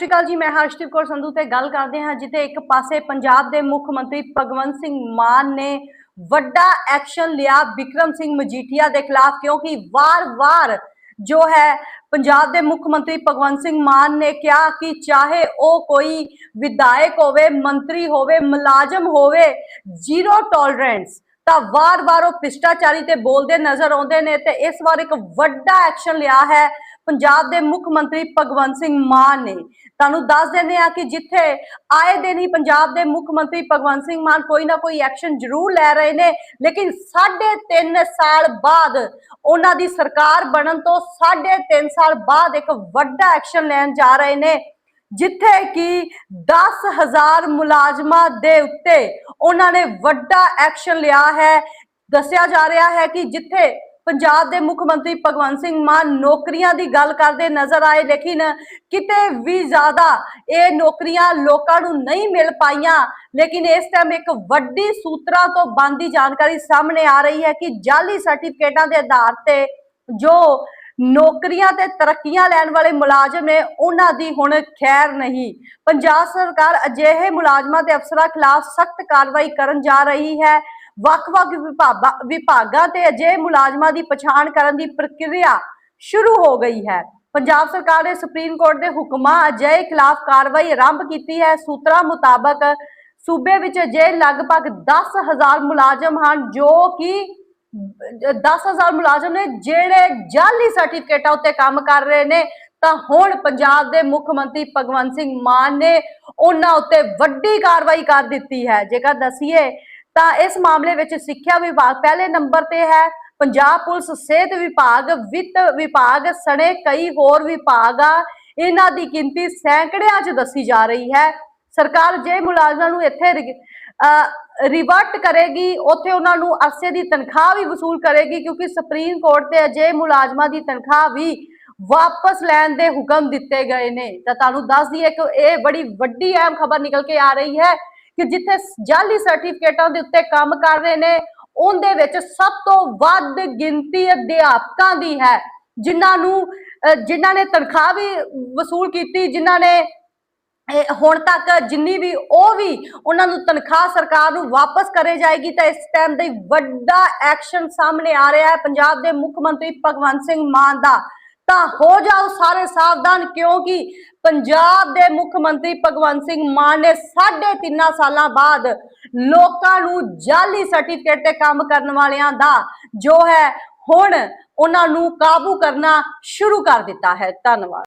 ਸਤਿ ਸ਼੍ਰੀ ਅਕਾਲ ਜੀ, ਮੈਂ ਹਰਸ਼ਦੀਪ ਕੌਰ ਸੰਧੂ ਤੇ ਗੱਲ ਕਰਦੇ ਹਾਂ, ਜਿੱਥੇ ਇੱਕ ਪਾਸੇ ਪੰਜਾਬ ਦੇ ਮੁੱਖ ਮੰਤਰੀ ਭਗਵੰਤ ਸਿੰਘ ਮਾਨ ਨੇ ਵੱਡਾ ਐਕਸ਼ਨ ਲਿਆ ਵਿਕਰਮ ਸਿੰਘ ਮਜੀਠੀਆ ਦੇ ਖਿਲਾਫ, ਕਿਉਂਕਿ ਵਾਰ-ਵਾਰ ਜੋ ਹੈ ਪੰਜਾਬ ਦੇ ਮੁੱਖ ਮੰਤਰੀ ਭਗਵੰਤ ਸਿੰਘ ਮਾਨ ਨੇ ਕਿਹਾ ਕਿ ਚਾਹੇ ਉਹ ਕੋਈ ਵਿਧਾਇਕ ਹੋਵੇ, ਮੰਤਰੀ ਹੋਵੇ, ਮੁਲਾਜ਼ਮ ਹੋਵੇ, ਜ਼ੀਰੋ ਟੋਲਰੈਂਸ। ਤਾਂ ਵਾਰ-ਵਾਰ ਉਹ ਭ੍ਰਿਸ਼ਟਾਚਾਰੀ ਤੇ ਬੋਲਦੇ ਨਜ਼ਰ ਆਉਂਦੇ ਨੇ ਤੇ ਇਸ ਵਾਰ ਇੱਕ ਵੱਡਾ ਐਕਸ਼ਨ ਲਿਆ ਹੈ ਪੰਜਾਬ ਦੇ ਮੁੱਖ ਮੰਤਰੀ ਭਗਵੰਤ ਸਿੰਘ ਮਾਨ ਨੇ। ਤੁਹਾਨੂੰ ਦੱਸ ਦਿੰਦੇ ਆ ਕਿ ਜਿੱਥੇ ਆਏ ਦਿਨ ਹੀ ਪੰਜਾਬ ਦੇ ਮੁੱਖ ਮੰਤਰੀ ਭਗਵੰਤ ਸਿੰਘ ਮਾਨ ਕੋਈ ਨਾ ਕੋਈ ਐਕਸ਼ਨ ਜ਼ਰੂਰ ਲੈ ਰਹੇ ਨੇ, ਲੇਕਿਨ 3.5 ਸਾਲ ਬਾਅਦ ਉਹਨਾਂ ਦੀ ਸਰਕਾਰ ਬਣਨ ਤੋਂ 3.5 ਸਾਲ ਬਾਅਦ ਇੱਕ ਵੱਡਾ ਐਕਸ਼ਨ ਲੈਣ ਜਾ ਰਹੇ ਨੇ। ਜਿੱਥੇ ਕਿ 10000 ਮੁਲਾਜ਼ਮਾਂ ਦੇ ਉੱਤੇ ਉਹਨਾਂ ਨੇ ਵੱਡਾ ਐਕਸ਼ਨ ਲਿਆ ਹੈ। ਦੱਸਿਆ ਜਾ ਰਿਹਾ ਹੈ ਕਿ ਜਿੱਥੇ ਪੰਜਾਬ ਦੇ ਮੁੱਖ ਮੰਤਰੀ ਭਗਵੰਤ ਸਿੰਘ ਮਾਨ ਨੌਕਰੀਆਂ ਦੀ ਗੱਲ ਕਰਦੇ ਨਜ਼ਰ ਆਏ, ਲੇਕਿਨ ਕਿਤੇ ਵੀ ਜ਼ਿਆਦਾ ਇਹ ਨੌਕਰੀਆਂ ਲੋਕਾਂ ਨੂੰ ਨਹੀਂ ਮਿਲ ਪਾਈਆਂ। ਲੇਕਿਨ ਇਸ ਟਾਈਮ ਇੱਕ ਵੱਡੀ ਸੂਤਰਾਂ ਤੋਂ ਬੰਦੀ ਜਾਣਕਾਰੀ ਸਾਹਮਣੇ ਆ ਰਹੀ ਹੈ ਕਿ ਜਾਲੀ ਸਰਟੀਫਿਕੇਟਾਂ ਦੇ ਆਧਾਰ ਤੇ ਜੋ ਨੌਕਰੀਆਂ ਤੇ ਤਰੱਕੀਆਂ ਲੈਣ ਵਾਲੇ ਮੁਲਾਜ਼ਮ ਨੇ ਉਹਨਾਂ ਦੀ ਹੁਣ ਖੈਰ ਨਹੀਂ। ਪੰਜਾਬ ਸਰਕਾਰ ਅਜਿਹੇ ਮੁਲਾਜ਼ਮਾਂ ਤੇ ਅਫਸਰਾਂ ਖਿਲਾਫ ਸਖਤ ਕਾਰਵਾਈ ਕਰਨ ਜਾ ਰਹੀ ਹੈ। ਵੱਖ-ਵੱਖ ਵਿਭਾਗਾਂ ਵਿਭਾਗਾਂ ਤੇ ਅਜਿਹੇ ਮੁਲਾਜ਼ਮਾਂ ਦੀ ਪਛਾਣ ਕਰਨ ਦੀ ਪ੍ਰਕਿਰਿਆ ਸ਼ੁਰੂ ਹੋ ਗਈ ਹੈ। ਪੰਜਾਬ ਸਰਕਾਰ ਨੇ ਸੁਪਰੀਮ ਕੋਰਟ ਦੇ ਹੁਕਮਾਂ ਅਜਿਹੇ ਖਿਲਾਫ ਕਾਰਵਾਈ ਆਰੰਭ ਕੀਤੀ ਹੈ। ਸੂਤਰਾਂ ਮੁਤਾਬਕ ਸੂਬੇ ਵਿੱਚ ਅਜਿਹੇ ਲਗਭਗ 10000 ਮੁਲਾਜ਼ਮ ਹਨ ਜੋ ਕਿ 10000 ਮੁਲਾਜ਼ਮ ਨੇ ਜਿਹੜੇ ਜਾਲੀ ਸਰਟੀਫਿਕੇਟਾਂ ਉੱਤੇ ਕੰਮ ਕਰ ਰਹੇ ਨੇ, ਤਾਂ ਹੁਣ ਪੰਜਾਬ ਦੇ ਮੁੱਖ ਮੰਤਰੀ ਭਗਵੰਤ ਸਿੰਘ ਮਾਨ ਨੇ ਉਹਨਾਂ ਉੱਤੇ ਵੱਡੀ ਕਾਰਵਾਈ ਕਰ ਦਿੱਤੀ ਹੈ। ਜੇਕਰ ਦਸੀਏ, ਤਾਂ ਇਸ ਮਾਮਲੇ ਵਿੱਚ ਸਿੱਖਿਆ ਵਿਭਾਗ ਪਹਿਲੇ ਨੰਬਰ ਤੇ ਹੈ, ਪੰਜਾਬ ਪੁਲਿਸ, ਸਿਹਤ ਵਿਭਾਗ, ਵਿੱਤ ਵਿਭਾਗ, ਸਣੇ ਕਈ ਹੋਰ ਵਿਭਾਗ ਇਹਨਾਂ ਦੀ ਗਿਣਤੀ ਸੈਂਕੜਿਆਂ 'ਚ ਦੱਸੀ ਜਾ ਰਹੀ ਹੈ। ਸਰਕਾਰ ਜੇ ਮੁਲਾਜ਼ਮਾਂ ਨੂੰ ਇੱਥੇ ਰਿਵਰਟ ਕਰੇਗੀ, ਉੱਥੇ ਉਹਨਾਂ ਨੂੰ ਅਰਸੇ ਦੀ ਤਨਖਾਹ ਵੀ ਵਸੂਲ ਕਰੇਗੀ, ਕਿਉਂਕਿ ਸੁਪਰੀਮ ਕੋਰਟ ਤੇ ਅਜੇ ਮੁਲਾਜ਼ਮਾਂ ਦੀ ਤਨਖਾਹ ਵੀ ਵਾਪਸ ਲੈਣ ਦੇ ਹੁਕਮ ਦਿੱਤੇ ਗਏ ਨੇ। ਤਾਂ ਤੁਹਾਨੂੰ ਦੱਸ ਦਈਏ ਕਿ ਇਹ ਬੜੀ ਵੱਡੀ ਅਹਿਮ ਖਬਰ ਨਿਕਲ ਕੇ ਆ ਰਹੀ ਹੈ ਕਿ ਜਿੱਥੇ ਜਾਲੀ ਸਰਟੀਫਿਕੇਟਾਂ ਦੇ ਉੱਤੇ ਕੰਮ ਕਰ ਰਹੇ ਨੇ, ਉਹਦੇ ਵਿੱਚ ਸਭ ਤੋਂ ਵੱਧ ਗਿਣਤੀ ਅਧਿਆਪਕਾਂ ਦੀ ਹੈ, ਜਿਨ੍ਹਾਂ ਨੂੰ ਅਹ ਜਿਨ੍ਹਾਂ ਨੇ ਤਨਖਾਹ ਵੀ ਵਸੂਲ ਕੀਤੀ, ਜਿਨ੍ਹਾਂ ਨੇ ਹੁਣ ਤੱਕ ਜਿੰਨੀ ਵੀ ਉਹ ਵੀ ਉਹਨਾਂ ਨੂੰ ਤਨਖਾਹ ਸਰਕਾਰ ਨੂੰ ਵਾਪਸ ਕਰੇ ਜਾਏਗੀ ਤਾਂ ਇਸ ਟਾਈਮ ਦੇ ਵੱਡਾ ਐਕਸ਼ਨ ਸਾਹਮਣੇ ਆ ਰਿਹਾ ਹੈ ਪੰਜਾਬ ਦੇ ਮੁੱਖ ਮੰਤਰੀ ਭਗਵੰਤ ਸਿੰਘ ਮਾਨ ਦਾ। ਤਾਂ ਹੋ ਜਾਓ ਸਾਰੇ ਸਾਵਧਾਨ ਕਿਉਂਕਿ ਪੰਜਾਬ ਦੇ ਮੁੱਖ ਮੰਤਰੀ ਭਗਵੰਤ ਸਿੰਘ ਮਾਨ ਨੇ 3.5 ਸਾਲਾਂ ਬਾਅਦ ਲੋਕਾਂ ਨੂੰ ਜਾਲੀ ਸਰਟੀਫਿਕੇਟ ਤੇ ਕੰਮ ਕਰਨ ਵਾਲਿਆਂ ਦਾ ਜੋ ਹੈ, ਹੁਣ ਉਹਨਾਂ ਨੂੰ ਕਾਬੂ ਕਰਨਾ ਸ਼ੁਰੂ ਕਰ ਦਿੱਤਾ ਹੈ। ਧੰਨਵਾਦ।